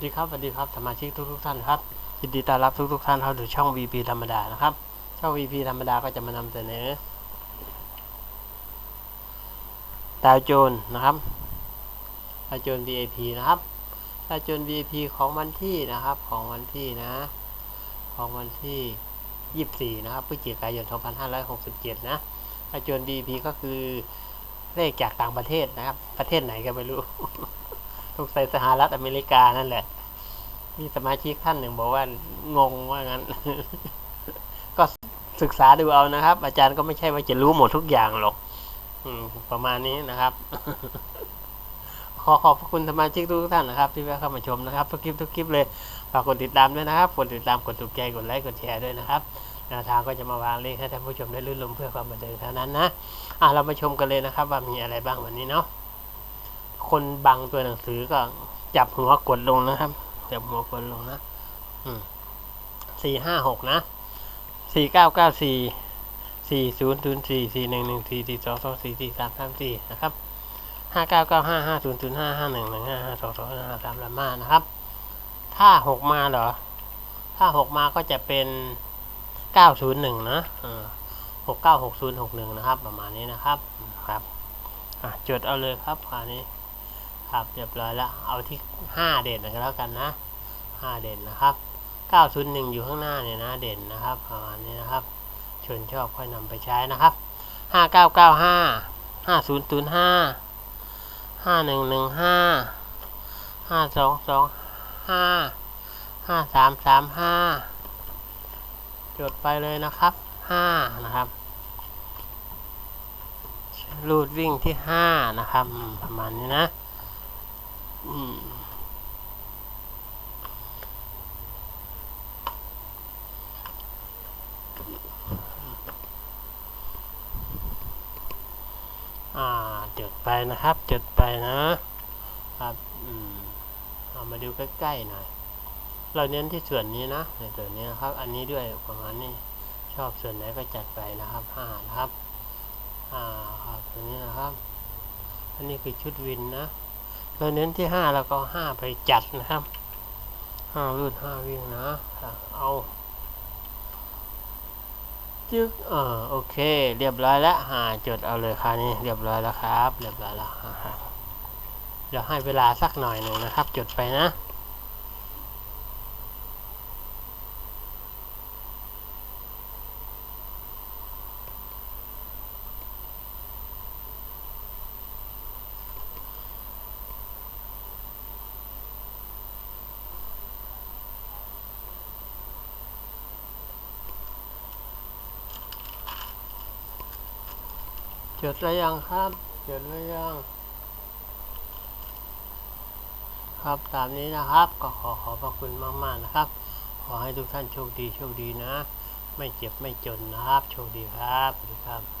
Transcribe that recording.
สดีครับสวัสดีครับสมาชิกทุกทุกท่านครับยินดีต้อนรับทุกทุกท่านเข้าสู่ช่อง VP ธรรมดานะครับ ช่อง VP ธรรมดาก็จะมานำเสนอดาวโจนส์นะครับดาวโจนส์ VIP นะครับดาวโจนส์ VIP ของวันที่นะครับของวันที่นะ ของวันที่ 24 นะครับพฤศจิกายน 2567 นะดาวโจนส์ VIP ก็คือเลขจากต่างประเทศนะครับ ประเทศไหนก็ไม่รู้ทุกใส่สหรัฐอเมริกานั่นแหละ มีสมาชิกท่านหนึ่งบอกว่างงว่างั้น ก็ศึกษาดูเอานะครับ อาจารย์ก็ไม่ใช่ว่าจะรู้หมดทุกอย่างหรอกอประมาณนี้นะครับ ขอขอบพระคุณสมาชิกทุกท่านนะครับ ที่แวะเข้ามาชมนะครับ ทุกคลิปทุกคลิปเลยฝากกดติดตามด้วยนะครับ กดติดตามกดถูกใจกดไลค์กดแชร์ด้วยนะครับแนวทางก็จะมาวางเลขให้ท่านผู้ชมได้ลื่นลมเพื่อความบันเทิงเท่านั้นนะอะเรามาชมกันเลยนะครับ ว่ามีอะไรบ้างวันนี้เนาะคนบังตัวหนังสือก็จับหัวกดลงนะครับ จับหัวกดลงนะสี่ห้าหกนะสี่เก้าเก้าสี่สี่ศูนย์ศูนย์สี่สี่หนึ่งหนึ่งสี่สี่สองสองสี่สี่สามสามสี่นะครับห้าเก้าเก้าห้าห้าศูนย์ศูนย์ห้าห้าหนึ่งหนึ่งห้าห้าสองสองห้าสามละมานะครับ ถ้าหกมาเหรอ ถ้าหกมาก็จะเป็นเก้าศูนย์หนึ่งนะหกเก้าหกศูนย์หกหนึ่งนะครับ ประมาณนี้นะครับ ครับจดเอาเลยครับคราวนี้ ครับเรียบร้อยแล้วเอาที่ห้าเด่นกันแล้วกันนะห้าเด่นนะครับเก้าศูนย์หนึ่งอยู่ข้างหน้าเนี่ยนะเด่นนะครับประมาณนี้นะครับชวนชอบค่อยนำไปใช้นะครับห้าเก้าเก้าห้าห้าศูนย์ศูนย์ห้าห้าหนึ่งหนึ่งห้าห้าสองสองห้าห้าสามสามห้าจดไปเลยนะครับห้านะครับรูดวิ่งที่ห้านะครับประมาณนี้นะ อืมอ่าจดไปนะครับจดไปนะครับอืมเอามาดูใกล้ๆหน่อยเราเน้นที่ส่วนนี้นะในส่วนนี้นะครับ อันนี้ด้วยประมาณนี้ชอบส่วนไหนก็จัดไปนะครับห้านะครับอ่าครับตัวนี้นะครับ อันนี้คือชุดวินนะ เราเน้นที่ห้าแล้วก็ห้าไปจัดนะครับห้ารุ่นห้าวิ่งนะเอาจึ๊กเออโอเค เรียบร้อยแล้วหาจดเอาเลยค่ะนี่เรียบร้อยแล้วครับ เรียบร้อยแล้วอ่าฮะเดี๋ยวให้เวลาสักหน่อยหนึ่งนะครับ จดไปนะ จดแล้วยังครับจดแล้วยังครับตามนี้นะครับก็ขอขอบพระคุณมาก ๆ นะครับ ขอให้ทุกท่านโชคดีโชคดีนะ ไม่เจ็บไม่จนนะครับ โชคดีครับสวัสดีครับ